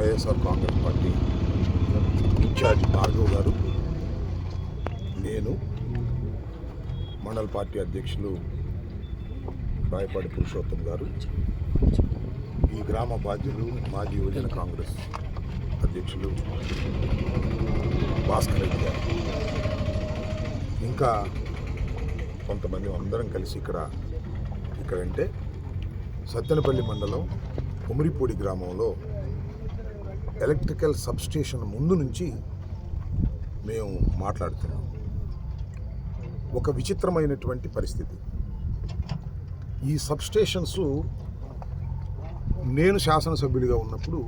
YSR Congress party in charge Bhargav garu నేను మండల party అధ్యక్షులు రాయపాటి పురుషోత్తం గారు ఈ గ్రామ బాధ్యులు మాజీ యువజన కాంగ్రెస్ అధ్యక్షులు భాస్కర్ రెడ్డి గారు. ఇంకా కొంతమంది అందరం కలిసి ఇక్కడ ఇక్కడంటే సత్తెనపల్లి మండలం కుమిరిపూడి గ్రామంలో ఎలక్ట్రికల్ సబ్స్టేషన్ ముందు నుంచి మేము మాట్లాడుతున్నాం. ఒక విచిత్రమైనటువంటి పరిస్థితి. ఈ సబ్స్టేషన్స్ నేను శాసనసభ్యుడిగా ఉన్నప్పుడు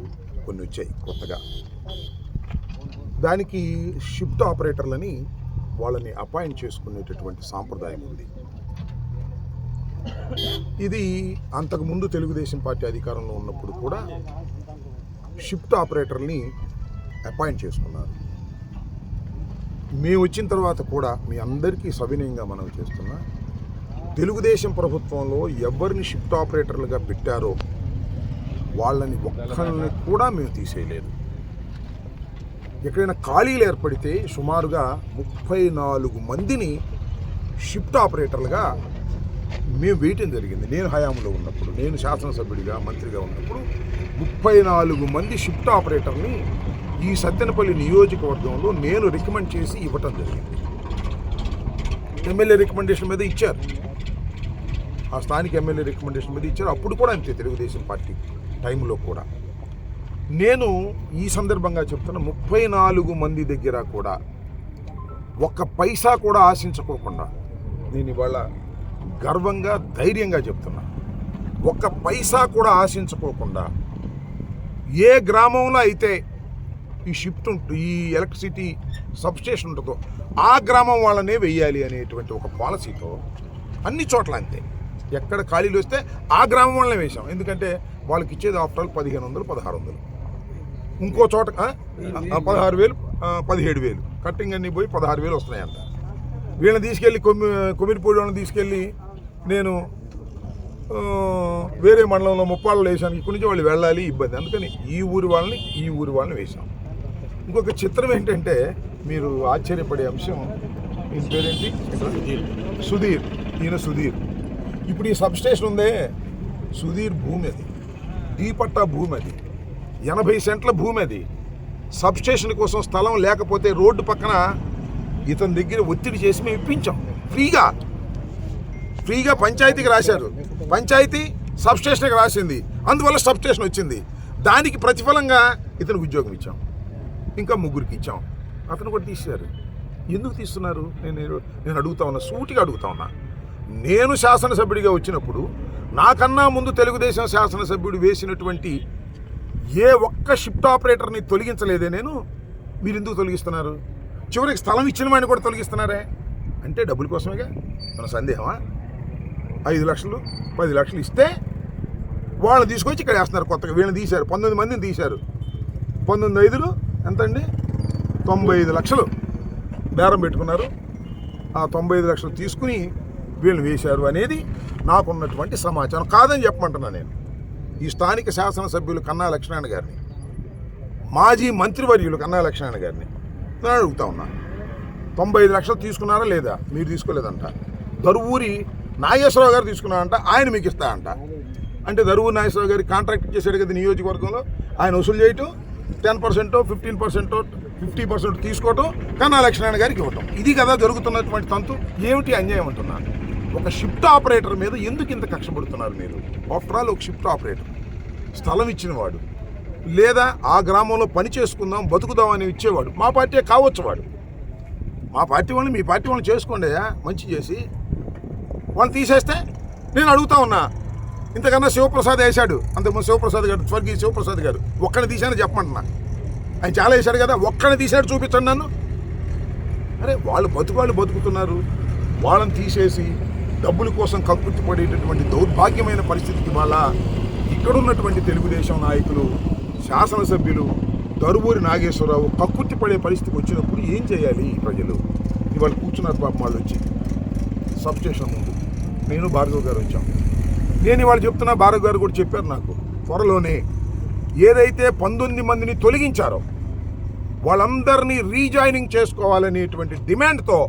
కొన్ని వచ్చాయి కొత్తగా. దానికి షిఫ్ట్ ఆపరేటర్లని వాళ్ళని అపాయింట్ చేసుకునేటటువంటి సాంప్రదాయం ఉంది. ఇది అంతకుముందు తెలుగుదేశం పార్టీ అధికారంలో ఉన్నప్పుడు కూడా షిఫ్ట్ ఆపరేటర్ని అపాయింట్ చేసుకున్నారు. మేము వచ్చిన తర్వాత కూడా మీ అందరికీ సవినయంగా మనం చేస్తున్నా తెలుగుదేశం ప్రభుత్వంలో ఎవరిని షిఫ్ట్ ఆపరేటర్లుగా పెట్టారో వాళ్ళని ఒక్కరిని కూడా మేము తీసేయలేదు. ఎక్కడైనా ఖాళీలు ఏర్పడితే సుమారుగా ముప్పై నాలుగు మందిని షిఫ్ట్ ఆపరేటర్లుగా మేము వేయటం జరిగింది. నేను హయాంలో ఉన్నప్పుడు నేను శాసనసభ్యుడిగా మంత్రిగా ఉన్నప్పుడు ముప్పై నాలుగు మంది షిఫ్ట్ ఆపరేటర్ని ఈ సత్తెనపల్లి నియోజకవర్గంలో నేను రికమెండ్ చేసి ఇవ్వటం జరిగింది. ఎమ్మెల్యే రికమెండేషన్ మీద ఇచ్చారు. ఆ స్థానిక ఎమ్మెల్యే రికమెండేషన్ మీద ఇచ్చారు. అప్పుడు కూడా అంతే తెలుగుదేశం పార్టీ టైంలో కూడా. నేను ఈ సందర్భంగా చెప్తున్న ముప్పై నాలుగు మంది దగ్గర కూడా ఒక్క పైసా కూడా ఆశించుకోకుండా నేను ఇవాళ గర్వంగా ధైర్యంగా చెప్తున్నా. ఒక్క పైసా కూడా ఆశించుకోకుండా ఏ గ్రామంలో అయితే ఈ షిఫ్ట్ ఉంటుంది ఈ ఎలక్ట్రిసిటీ సబ్స్టేషన్ ఉంటుందో ఆ గ్రామం వాళ్ళనే వెయ్యాలి అనేటువంటి ఒక పాలసీతో అన్ని చోట్ల అంతే. ఎక్కడ ఖాళీలు వస్తే ఆ గ్రామం వాళ్ళనే వేసాం ఎందుకంటే వాళ్ళకి ఇచ్చేది ఆఫ్టర్ ఆల్ పదిహేను వందలు పదహారు వందలు. ఇంకో చోట పదహారు వేలు పదిహేడు వేలు. కట్టింగ్ అన్నీ పోయి పదహారు వేలు వస్తున్నాయి అంట వీళ్ళని తీసుకెళ్ళి కొమ్మి కొమ్మిరిపూడి వాళ్ళని తీసుకెళ్ళి నేను వేరే మండలంలో ముప్పాళ్ళు వేసాను ఇక్కడి నుంచి వాళ్ళు వెళ్ళాలి ఇబ్బంది. అందుకని ఈ ఊరి వాళ్ళని ఈ ఊరి వాళ్ళని వేసాం. ఇంకొక చిత్రం ఏంటంటే మీరు ఆశ్చర్యపడే అంశం ఈయన పేరేంటి? సుధీర్. ఈయన సుధీర్. ఇప్పుడు ఈ సబ్స్టేషన్ ఉందే సుధీర్ భూమి అది. డీపట్టా భూమి అది. ఎనభై సెంట్ల భూమి అది. సబ్స్టేషన్ కోసం స్థలం లేకపోతే రోడ్డు పక్కన ఇతని దగ్గర ఒత్తిడి చేసి మేము ఇప్పించాం. ఫ్రీగా. ఫ్రీగా పంచాయతీకి రాశారు. పంచాయతీ సబ్స్టేషన్కి రాసింది. అందువల్ల సబ్స్టేషన్ వచ్చింది. దానికి ప్రతిఫలంగా ఇతనికి ఉద్యోగం ఇచ్చాం. ఇంకా ముగ్గురికి ఇచ్చాం. అతను కూడా తీశారు. ఎందుకు తీస్తున్నారు? నేను నేను అడుగుతా ఉన్నా సూటిగా అడుగుతా ఉన్నా. నేను శాసనసభ్యుడిగా వచ్చినప్పుడు నాకన్నా ముందు తెలుగుదేశం శాసనసభ్యుడు వేసినటువంటి ఏ ఒక్క షిఫ్ట్ ఆపరేటర్ని తొలగించలేదే. నేను మీరు ఎందుకు తొలగిస్తున్నారు? చివరికి స్థలం ఇచ్చిన వాడిని కూడా తొలగిస్తున్నారే? అంటే డబ్బుల కోసమేగా? మన సందేహమా? ఐదు లక్షలు పది లక్షలు ఇస్తే వాళ్ళని తీసుకొచ్చి ఇక్కడ వేస్తున్నారు కొత్తగా. వీళ్ళని తీశారు పంతొమ్మిది మందిని తీశారు. పంతొమ్మిది ఐదులు ఎంత అండి తొంభై ఐదు లక్షలు బేరం పెట్టుకున్నారు. ఆ తొంభై ఐదు లక్షలు తీసుకుని వీళ్ళు వేశారు అనేది నాకున్నటువంటి సమాచారం. కాదని చెప్పమంటున్నాను నేను. ఈ స్థానిక శాసనసభ్యులు కన్నా లక్ష్మణ గారిని మాజీ మంత్రివర్యులు కన్నా లక్ష్మణ గారిని నేను అడుగుతా ఉన్నా. తొంభై ఐదు లక్షలు తీసుకున్నారా లేదా? మీరు తీసుకోలేదంట. దరువూరి నాగేశ్వరరావు గారు తీసుకున్నారంట ఆయన మీకు ఇస్తారంట. అంటే దరువూరి నాగేశ్వరరావు గారి కాంట్రాక్ట్ చేశాడు కదా నియోజకవర్గంలో ఆయన వసూలు చేయటం టెన్ పర్సెంటో ఫిఫ్టీన్ పర్సెంటో ఫిఫ్టీ పర్సెంట్ తీసుకోవటం కన్నా లక్ష్మణ గారికి ఇవ్వటం. ఇది కదా జరుగుతున్నటువంటి తంతు. ఏమిటి అన్యాయం అంటున్నాను ఒక షిఫ్ట్ ఆపరేటర్ మీద ఎందుకు ఇంత కక్ష పడుతున్నారు మీరు? ఆఫ్టర్ ఆల్ ఒక షిఫ్ట్ ఆపరేటర్. స్థలం ఇచ్చినవాడు లేదా ఆ గ్రామంలో పని చేసుకుందాం బతుకుదాం అని ఇచ్చేవాడు. మా పార్టీ కావచ్చు వాడు. మా పార్టీ వాళ్ళు మీ పార్టీ వాళ్ళని చేసుకోండి అయ్యా మంచి చేసి. వాళ్ళని తీసేస్తే నేను అడుగుతా ఉన్నా ఇంతకన్నా శివప్రసాద్ వేశాడు. అంతకుముందు శివప్రసాద్ గారు స్వర్గీయ శివప్రసాద్ గారు ఒక్కడిని తీశాను చెప్పమంటున్నా. ఆయన చాలా వేశాడు కదా ఒక్కడిని తీశాడు చూపించండి నన్ను. అరే వాళ్ళు బతుకు వాళ్ళు బతుకుతున్నారు. వాళ్ళని తీసేసి డబ్బుల కోసం కక్కుర్తి పడేటటువంటి దౌర్భాగ్యమైన పరిస్థితికి వాళ్ళ ఇక్కడున్నటువంటి తెలుగుదేశం నాయకులు శాసనసభ్యులు దరువూరి నాగేశ్వరరావు కక్కుర్తి పడే పరిస్థితికి వచ్చినప్పుడు ఏం చేయాలి ఈ ప్రజలు? ఇవాళ కూర్చున్నారు పాపం వాళ్ళు వచ్చి. సబ్స్టేషన్ ముందు. నేను భార్గవ్ గారు వచ్చాం. నేను ఇవాళ చెప్తున్నా భార్గవ్ గారు కూడా చెప్పారు నాకు. త్వరలోనే ఏదైతే పంతొమ్మిది మందిని తొలగించారో వాళ్ళందరినీ రీజాయినింగ్ చేసుకోవాలనేటువంటి డిమాండ్తో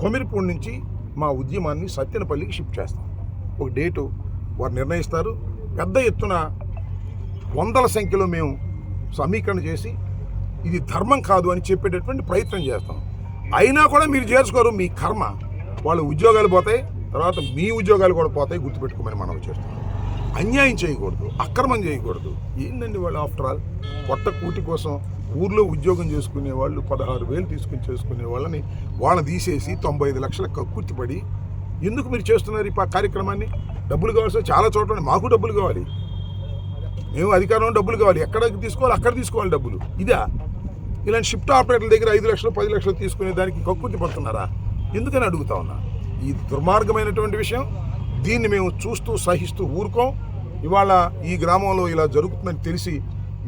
కొమిరిపూడి నుంచి మా ఉద్యమాన్ని సత్యనపల్లికి షిఫ్ట్ చేస్తాం. ఒక డేటు వారు నిర్ణయిస్తారు. పెద్ద ఎత్తున వందల సంఖ్యలో మేము సమీకరణ చేసి ఇది ధర్మం కాదు అని చెప్పేటటువంటి ప్రయత్నం చేస్తాం. అయినా కూడా మీరు చేసుకోరు మీ కర్మ. వాళ్ళ ఉద్యోగాలు పోతాయి తర్వాత మీ ఉద్యోగాలు కూడా పోతాయి గుర్తుపెట్టుకోమని మనం చేస్తాం అన్యాయం చేయకూడదు అక్రమం చేయకూడదు. ఏంటండి వాళ్ళు ఆఫ్టర్ ఆల్ కొత్త కూటి కోసం ఊర్లో ఉద్యోగం చేసుకునే వాళ్ళు పదహారు వేలు తీసుకుని చేసుకునే వాళ్ళని వాళ్ళని తీసేసి తొంభై ఐదు లక్షల కక్కుర్తిపడి ఎందుకు మీరు చేస్తున్నారు ఈ కార్యక్రమాన్ని? డబ్బులు కావాల్సి చాలా చోట్ల మాకు డబ్బులు కావాలి. మేము అధికారంలో డబ్బులు కావాలి. ఎక్కడ తీసుకోవాలి? అక్కడ తీసుకోవాలి డబ్బులు. ఇదా? ఇలాంటి షిఫ్ట్ ఆపరేటర్ల దగ్గర ఐదు లక్షలు పది లక్షలు తీసుకునే దానికి కక్కుర్తి పడుతున్నారా? ఎందుకని అడుగుతా ఉన్నా? ఈ దుర్మార్గమైనటువంటి విషయం దీన్ని మేము చూస్తూ సహిస్తూ ఊరుకోం. ఇవాళ ఈ గ్రామంలో ఇలా జరుగుతుందని తెలిసి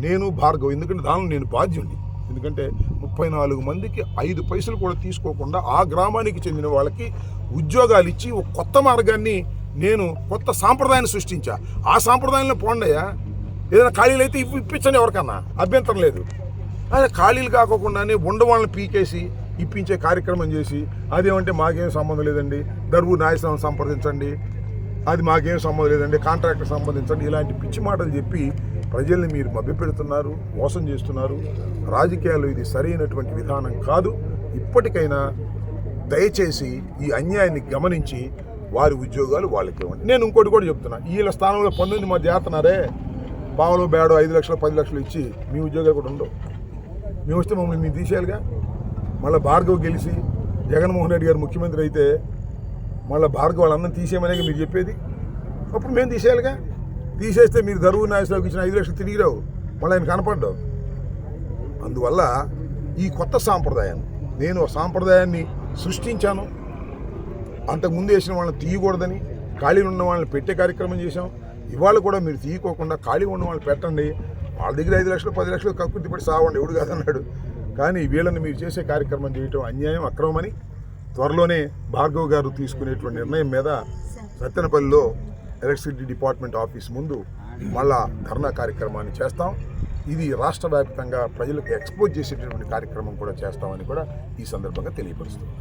నేను భార్గవ్ ఎందుకంటే దానిలో నేను బాధ్యుణ్ణి. ఎందుకంటే ముప్పై నాలుగు మందికి ఐదు పైసలు కూడా తీసుకోకుండా ఆ గ్రామానికి చెందిన వాళ్ళకి ఉద్యోగాలు ఇచ్చి ఒక కొత్త మార్గాన్ని నేను కొత్త సాంప్రదాయాన్ని సృష్టించా. ఆ సాంప్రదాయంలో పోండయ్యా. ఏదైనా ఖాళీలు అయితే ఇప్పు ఇప్పించండి ఎవరికన్నా. అభ్యంతరం లేదు. అదే ఖాళీలు కాకోకుండానే ఉండవాళ్ళని పీకేసి ఇప్పించే కార్యక్రమం చేసి అదేమంటే మాకేం సంబంధం లేదండి. దర్వు న్యాయస్థానం సంప్రదించండి. అది మాకేం సంబంధం లేదండి. కాంట్రాక్టర్ సంబంధించండి. ఇలాంటి పిచ్చి మాటలు చెప్పి ప్రజల్ని మీరు మభ్యపెడుతున్నారు మోసం చేస్తున్నారు. రాజకీయాల్లో ఇది సరైనటువంటి విధానం కాదు. ఇప్పటికైనా దయచేసి ఈ అన్యాయాన్ని గమనించి వారి ఉద్యోగాలు వాళ్ళకి ఇవ్వండి. నేను ఇంకోటి కూడా చెప్తున్నా. వీళ్ళ స్థానంలో పంతొమ్మిది మంది చేస్తున్నారే? బావలు బేడో ఐదు లక్షలు పది లక్షలు ఇచ్చి మీ ఉద్యోగాలు కూడా ఉండవు. మేము వస్తే మమ్మల్ని మీరు తీసేయాలిగా. మళ్ళీ భార్గవ్ గెలిచి జగన్మోహన్ రెడ్డి గారు ముఖ్యమంత్రి అయితే మళ్ళీ భార్గవ్ వాళ్ళందరం తీసేయమనే మీరు చెప్పేది. అప్పుడు మేము తీసేయాలిగా. తీసేస్తే మీరు దరువు నాయకులకు ఇచ్చిన ఐదు లక్షలు తిరిగి రావు. మళ్ళీ ఆయన కనపడ్డావు. అందువల్ల ఈ కొత్త సాంప్రదాయాన్ని నేను ఆ సాంప్రదాయాన్ని సృష్టించాను. అంతకుముందు వేసిన వాళ్ళని తీయకూడదని ఖాళీలు ఉన్న వాళ్ళని పెట్టే కార్యక్రమం చేశాం. ఇవాళ కూడా మీరు తీయకోకుండా ఖాళీ ఉన్న వాళ్ళు పెట్టండి. వాళ్ళ దగ్గర ఐదు లక్షలు పది లక్షలు కక్కుర్తి పడి సావండి. ఎవడు కాదన్నాడు. కానీ వీళ్ళని మీరు చేసే కార్యక్రమం చేయటం అన్యాయం అక్రమమని త్వరలోనే భార్గవ్ గారు తీసుకునేటువంటి నిర్ణయం మీద సత్తెనపల్లిలో ఎలక్ట్రిసిటీ డిపార్ట్మెంట్ ఆఫీస్ ముందు మళ్ళా ధర్నా కార్యక్రమాన్ని చేస్తాం. ఇది రాష్ట్ర వ్యాప్తంగా ప్రజలకు ఎక్స్పోజ్ చేసేటటువంటి కార్యక్రమం కూడా చేస్తామని కూడా ఈ సందర్భంగా తెలియపరుస్తున్నాం.